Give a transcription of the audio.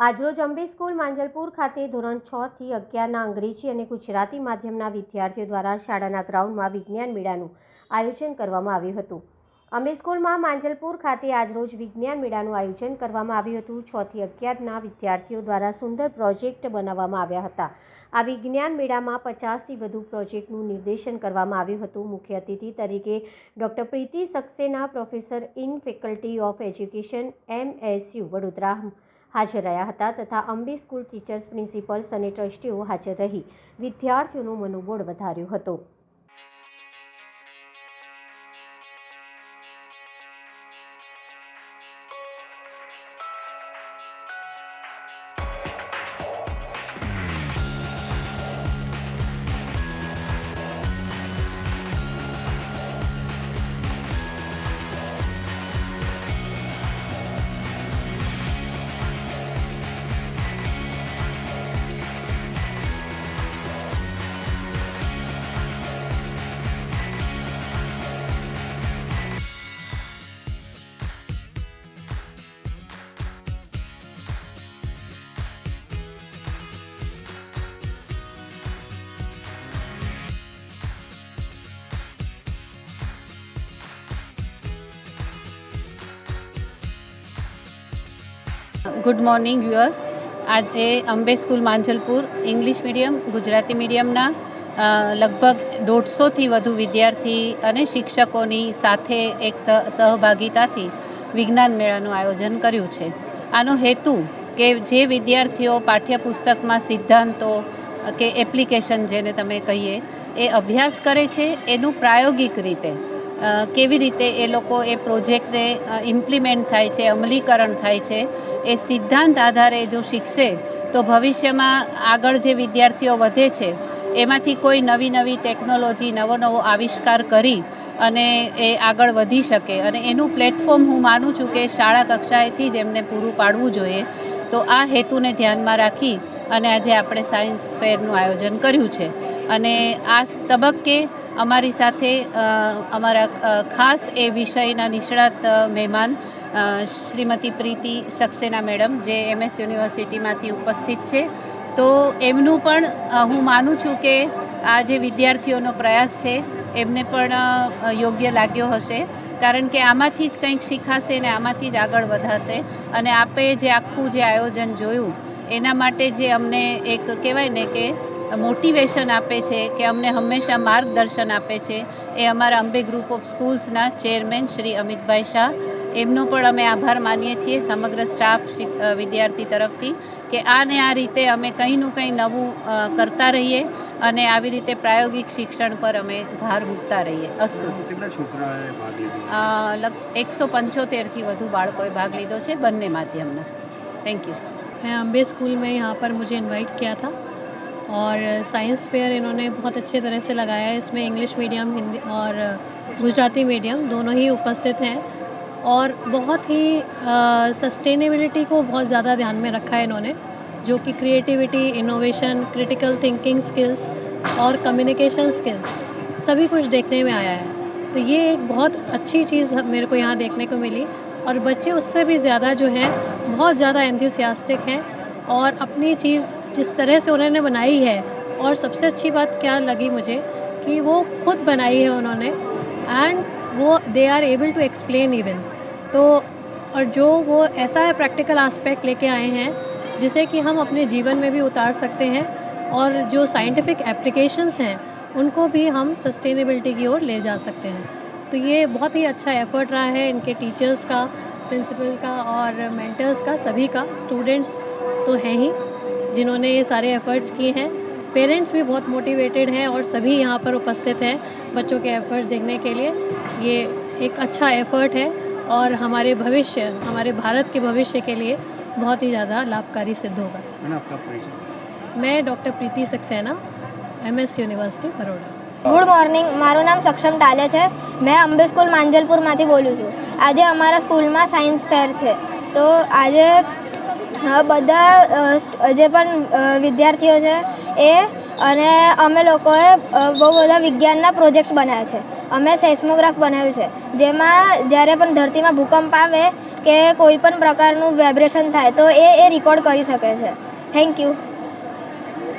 આજરોજ અંબી સ્કૂલ માંજલપુર ખાતે ધોરણ છ થી અગિયારના અંગ્રેજી અને ગુજરાતી માધ્યમના વિદ્યાર્થીઓ દ્વારા શાળાના ગ્રાઉન્ડમાં વિજ્ઞાન મેળાનું આયોજન કરવામાં આવ્યું હતું. અંબી સ્કૂલમાં માંજલપુર ખાતે આજરોજ વિજ્ઞાન મેળાનું આયોજન કરવામાં આવ્યું હતું. છ થી અગિયારના વિદ્યાર્થીઓ દ્વારા સુંદર પ્રોજેક્ટ બનાવવામાં આવ્યા હતા. આ વિજ્ઞાન મેળામાં પચાસથી વધુ પ્રોજેક્ટનું નિર્દેશન કરવામાં આવ્યું હતું. મુખ્ય અતિથિ તરીકે doctor Priti Saxena, professor in faculty of education MSU Vadodara હાજર રહ્યા હતા તથા અંબી સ્કૂલ ટીચર્સ, પ્રિન્સિપલ્સ અને ટ્રસ્ટીઓ હાજર રહી. વિદ્યાર્થીઓનું મનોબળ વધાર્યું હતું. Good morning viewers. આજે Ambe school Manjalpur, English medium, Gujarati મીડિયમના લગભગ દોઢસોથી વધુ વિદ્યાર્થી અને શિક્ષકોની સાથે એક સહ સહભાગિતાથી વિજ્ઞાન મેળાનું આયોજન કર્યું છે. આનો હેતુ કે જે વિદ્યાર્થીઓ પાઠ્યપુસ્તકમાં સિદ્ધાંતો, કે એપ્લિકેશન જેને તમે કહીએ, એ અભ્યાસ કરે છે, એનું પ્રાયોગિક રીતે કેવી રીતે એ લોકો એ પ્રોજેક્ટને ઇમ્પ્લિમેન્ટ થાય છે, અમલીકરણ થાય છે, એ સિદ્ધાંત આધારે જો શીખશે, તો ભવિષ્યમાં આગળ જે વિદ્યાર્થીઓ વધે છે, એમાંથી કોઈ નવી નવી ટેકનોલોજી, નવો નવો આવિષ્કાર કરી અને એ આગળ વધી શકે. અને એનું પ્લેટફોર્મ હું માનું છું કે શાળા કક્ષાએથી જ એમને પૂરું પાડવું જોઈએ. તો આ હેતુને ધ્યાનમાં રાખી અને આજે આપણે સાયન્સ ફેરનું આયોજન કર્યું છે. અને આ તબક્કે અમારી સાથે અમારા ખાસ એ વિષયના નિષ્ણાત મહેમાન શ્રીમતી પ્રીતિ સક્સેના મેડમ, જે એમએસ યુનિવર્સિટીમાંથી ઉપસ્થિત છે. તો એમનું પણ હું માનું છું કે આ જે વિદ્યાર્થીઓનો પ્રયાસ છે, એમને પણ યોગ્ય લાગ્યો હશે. કારણ કે આમાંથી જ કંઈક શીખાશે ને આમાંથી જ આગળ વધાશે. અને આપે જે આખું જે આયોજન જોયું, એના માટે જે અમને એક કહેવાય ને કે મોટિવેશન આપે છે કે અમને હંમેશા માર્ગદર્શન આપે છે એ અમારા અંબે ગ્રુપ ઓફ સ્કૂલ્સના ચેરમેન શ્રી અમિતભાઈ શાહ એમનો પણ અમે આભાર માનીએ છીએ સમગ્ર સ્ટાફ શિક- અ, વિદ્યાર્થી તરફથી કે આ ને આ રીતે અમે કંઈનું કંઈ નવું અ, કરતા રહીએ અને આવી રીતે પ્રાયોગિક શિક્ષણ પર અમે ભાર મૂકતા રહીએ અસ્તુ કેટલા છોકરાએ ભાગ લીધો અ, લગ એકસો પંચોતેરથી વધુ બાળકોએ ભાગ લીધો છે બંને માધ્યમના થેન્ક યુ मैं अम्बे स्कूल में यहाँ पर मुझे इनवाइट किया था और साइंस फेयर इन्होंने बहुत अच्छे तरह से लगाया है। इसमें इंग्लिश मीडियम, हिंदी और गुजराती मीडियम दोनों ही उपस्थित हैं और बहुत ही सस्टेनेबिलिटी को बहुत ज़्यादा ध्यान में रखा है इन्होंने, जो कि creativity innovation critical thinking skills और कम्युनिकेशन स्किल्स सभी कुछ देखने में आया है। तो ये एक बहुत अच्छी चीज़ मेरे को यहाँ देखने को मिली और बच्चे उससे भी ज़्यादा जो हैं, बहुत ज़्यादा एंथुसियास्टिक हैं और अपनी चीज़ जिस तरह से उन्होंने बनाई है, और सबसे अच्छी बात क्या लगी मुझे कि वो खुद बनाई है उन्होंने एंड वो they are able to explain even तो और जो वो ऐसा है प्रैक्टिकल आस्पेक्ट लेके आए हैं, जिसे कि हम अपने जीवन में भी उतार सकते हैं, और जो साइंटिफिक एप्लीकेशंस हैं, उनको भी हम सस्टेनेबिलिटी की ओर ले जा सकते हैं। तो ये बहुत ही अच्छा एफर्ट रहा है इनके टीचर्स का प्रिंसिपल का और मेंटर्स का, सभी का स्टूडेंट्स तो हैं ही जिन्होंने ये सारे एफर्ट्स किए हैं पेरेंट्स भी बहुत मोटिवेटेड हैं और सभी यहाँ पर उपस्थित हैं बच्चों के एफर्ट्स देखने के लिए ये एक अच्छा एफर्ट है और हमारे भविष्य हमारे भारत के भविष्य के लिए बहुत ही ज़्यादा लाभकारी सिद्ध होगा मैंने आपका परिचय मैं doctor Preeti Saxena M S university Baroda good morning મારું નામ સક્ષમ ટાલે છે મેં અંબે સ્કૂલ માંજલપુરમાંથી બોલું છું આજે અમારા સ્કૂલમાં સાયન્સ ફેર છે તો આજે અ, બધા જે પણ વિદ્યાર્થીઓ છે, એ અને અમે લોકોએ બહુ બધા વિજ્ઞાનના પ્રોજેક્ટ્સ બનાવ્યા છે. અમે સેસ્મોગ્રાફ બનાવ્યું છે. જેમાં જ્યારે પણ ધરતીમાં ભૂકંપ આવે કે કોઈ પણ પ્રકારનું વાઇબ્રેશન થાય, તો એ એ રેકોર્ડ કરી શકે છે. Thank you